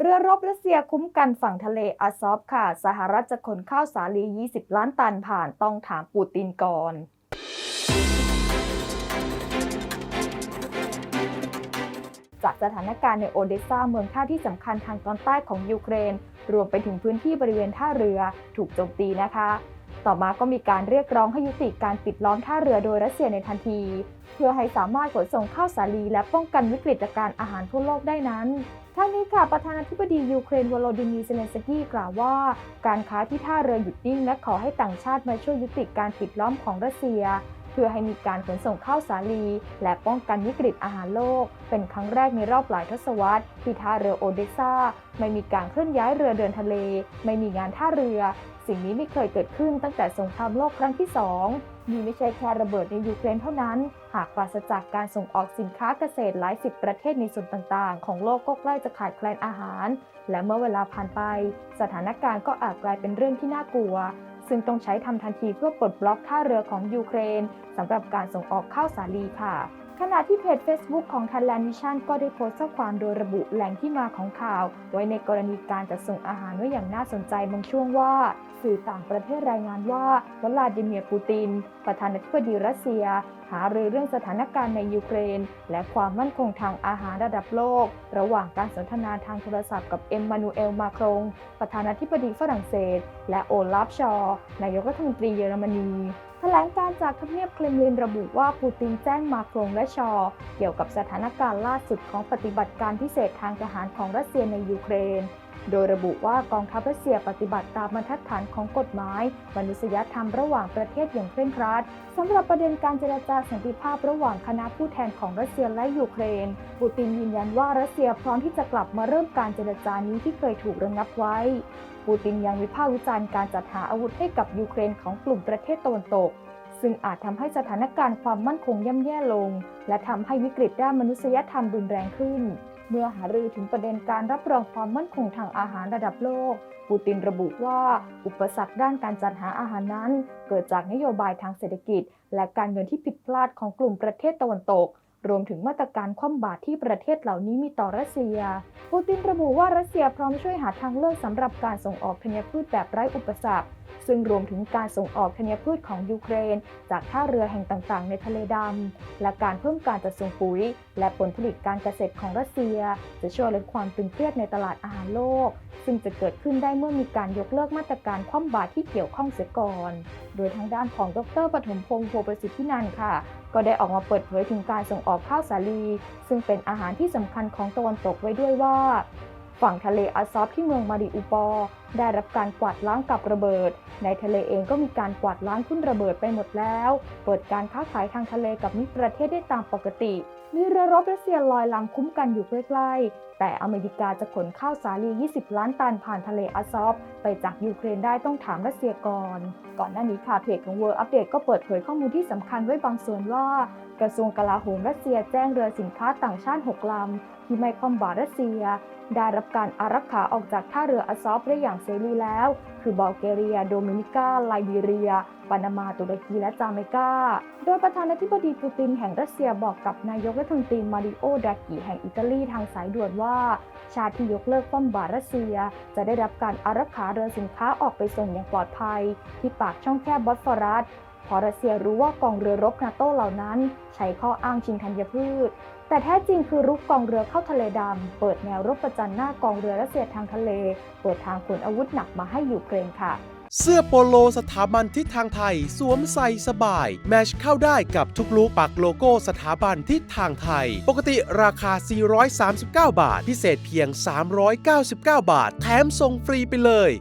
เรือรบรัสเซียคุ้มกันฝั่งทะเลอาซอฟค่ะ สหรัฐจะขนข้าวสาลี 20 ล้านตันผ่านต้องถามปูตินก่อนจากสถานการณ์ในโอเดสซาเมืองท่าที่สำคัญทางตอนใต้ของยูเครน รวมไปถึงพื้นที่บริเวณท่าเรือถูกโจมตีนะคะ ต่อมาก็มีการเรียกร้องให้ยุติการปิดล้อมท่าเรือโดยรัสเซียในทันที เพื่อให้สามารถขนส่งข้าวสาลีและป้องกันวิกฤตการอาหารทั่วโลกได้นั้นทั้งนี้ค่ะประธานาธิบดียูเครนวโลดิมีร์เซเลนสกี้กล่าวว่า การค้าที่ท่าเรือหยุดนิ่งและขอให้ต่างชาติมาช่วยยุติการปิดล้อมของรัสเซีย เพื่อให้มีการขนส่งข้าวสาลี และป้องกันวิกฤตอาหารโลก เป็นครั้งแรกในรอบหลายทศวรรษที่ท่าเรือโอเดสซาไม่มีการเคลื่อนย้ายเรือเดินทะเล ไม่มีงานท่าเรือ สิ่งนี้ไม่เคยเกิดขึ้นตั้งแต่สงครามโลกครั้งที่สองนี่ไม่ใช่แค่ระเบิดในยูเครนเท่านั้น หากปราศจากการส่งออกสินค้าเกษตรหลายสิบประเทศในส่วนต่างๆ ของโลกก็ใกล้จะขาดแคลนอาหาร และเมื่อเวลาผ่านไป สถานการณ์ก็อาจกลายเป็นเรื่องที่น่ากลัว ซึ่งต้องใช้ทำทันทีเพื่อปลดบล็อกท่าเรือของยูเครนสำหรับการส่งออกข้าวสาลีค่ะ ขณะที่เพจ Facebook ของ Thailand Mission ก็ได้โพสต์ข้อความโดยระบุแหล่งที่มาของข่าวไว้ในกรณีการจัดส่งอาหารไว้อย่างน่าสนใจบางช่วงว่า สื่อต่างประเทศรายงานว่าวลาดิเมียร์ปูติน ประธานาธิบดีรัสเซีย หารือเรื่องสถานการณ์ในยูเครน และความมั่นคงทางอาหารระดับโลก ระหว่างการสนทนาทางโทรศัพท์กับเอ็มมานูเอลมาครงประธานาธิบดีฝรั่งเศส และโอลาฟชอ นายกรัฐมนตรีเยอรมนี แถลงการจากทำเนียบเคลมลินระบุว่าปูตินแจ้งมาโครงและชอ เกี่ยวกับสถานการณ์ล่าสุดของปฏิบัติการพิเศษทางทหารของรัสเซียในยูเครน โดยระบุว่ากองทัพรัสเซียปฏิบัติตามบรรทัดฐานของกฎหมาย มนุษยธรรมระหว่างประเทศอย่างเคร่งครัดสำหรับประเด็นการเจรจาสันติภาพระหว่างคณะผู้แทนของรัสเซียและยูเครน ปูตินยืนยันว่ารัสเซียพร้อมที่จะกลับมาเริ่มการเจรจานี้ที่เคยถูกระงับไว้ ปูตินยังวิพากษ์วิจารณ์การจัดหาอาวุธให้กับยูเครนของกลุ่มประเทศตะวันตกซึ่งอาจทำให้สถานการณ์ความมั่นคงย่ำแย่ลง และทำให้วิกฤตด้านมนุษยธรรมรุนแรงขึ้น เมื่อหารือถึงประเด็นการรับรองความมั่นคงทางอาหารระดับโลก ปูตินระบุว่าอุปสรรคด้านการจัดหาอาหารนั้น เกิดจากนโยบายทางเศรษฐกิจ และการเงินที่ผิดพลาดของกลุ่มประเทศตะวันตก รวมถึงมาตรการคว่ำบาตรที่ประเทศเหล่านี้มีต่อรัสเซีย ปูตินระบุว่ารัสเซียพร้อมช่วยหาทางเลือกสำหรับการส่งออกธัญพืชแบบไร้อุปสรรค ซึ่งรวมถึงการส่งออกธัญพืชของยูเครน จากท่าเรือแห่งต่างๆ ในทะเลดำ และการเพิ่มการจัดส่งปุ๋ย และผลผลิตการเกษตรของรัสเซีย จะช่วยลดความตึงเครียดในตลาดอาหารโลก ซึ่งจะเกิดขึ้นได้เมื่อมีการยกเลิกมาตรการคว่ำบาตรที่เกี่ยวข้องเสียก่อน โดยทางด้านของดรปฐมพงศ์โพประสิทธินันท์ค่ะ ก็ได้ออกมาเปิดเผยถึงการส่งออกข้าวสาลี ซึ่งเป็นอาหารที่สำคัญของตะวันตกไว้ด้วยว่า ฝั่งทะเลอาซอฟที่เมืองมาริอุปอ ได้รับการกวาดล้างกับระเบิด ในทะเลเองก็มีการกวาดล้างทุ่นระเบิดไปหมดแล้ว เปิดการค้าขายทางทะเลกับมิตรประเทศได้ตามปกติ มีเรือรบรัสเซียลอยลำคุ้มกันอยู่ใกล้ๆ แต่อเมริกาจะขนข้าวสาลี 20 ล้านตันผ่านทะเลอาซอฟไปจากยูเครนได้ต้องถามรัสเซียก่อน ก่อนหน้านี้ค่ะเพจของ World Update ก็เปิดเผยข้อมูลที่สำคัญไว้บางส่วนว่ากระทรวงกลาโหมรัสเซียแจ้งเรือสินค้าต่างชาติ 6 ลำ ที่ไม่คว่ำบารัสเซีย ได้รับการอารักขาออกจากท่าเรืออาซอฟได้อย่างเสรีแล้ว คือบัลแกเรีย โดมินิกา ไลบีเรีย ปานามา ตุรกี และจาเมกา โดยประธานาธิบดีปูตินแห่งรัสเซียบอกกับนายกรัฐมนตรีมาริโอดากิแห่งอิตาลีทางสายด่วนว่า ชาติที่ยกเลิกป้อมบารัสเซีย จะได้รับการอารักขาเรือสินค้าออกไปส่งอย่างปลอดภัย ที่ปากช่องแคบบอสฟอรัส พราะรัสเซียรู้ว่ากองเรือรบนาโต้เหล่านั้น ใช้ข้ออ้างชิงธัญพืช แต่แท้จริงคือรุกกองเรือเข้าทะเลดำ เปิดแนวรบประจันหน้ากองเรือรัสเซียทางทะเล เปิดทางขนอาวุธหนักมาให้ยูเครนค่ะเสื้อโปโลสถาบันทิศทางไทย สวมใส่สบาย แมชเข้าได้กับทุกลุกปักโลโก้สถาบันทิศทางไทย ปกติราคา 439 บาท พิเศษเพียง 399 บาท แถมส่งฟรีไปเลย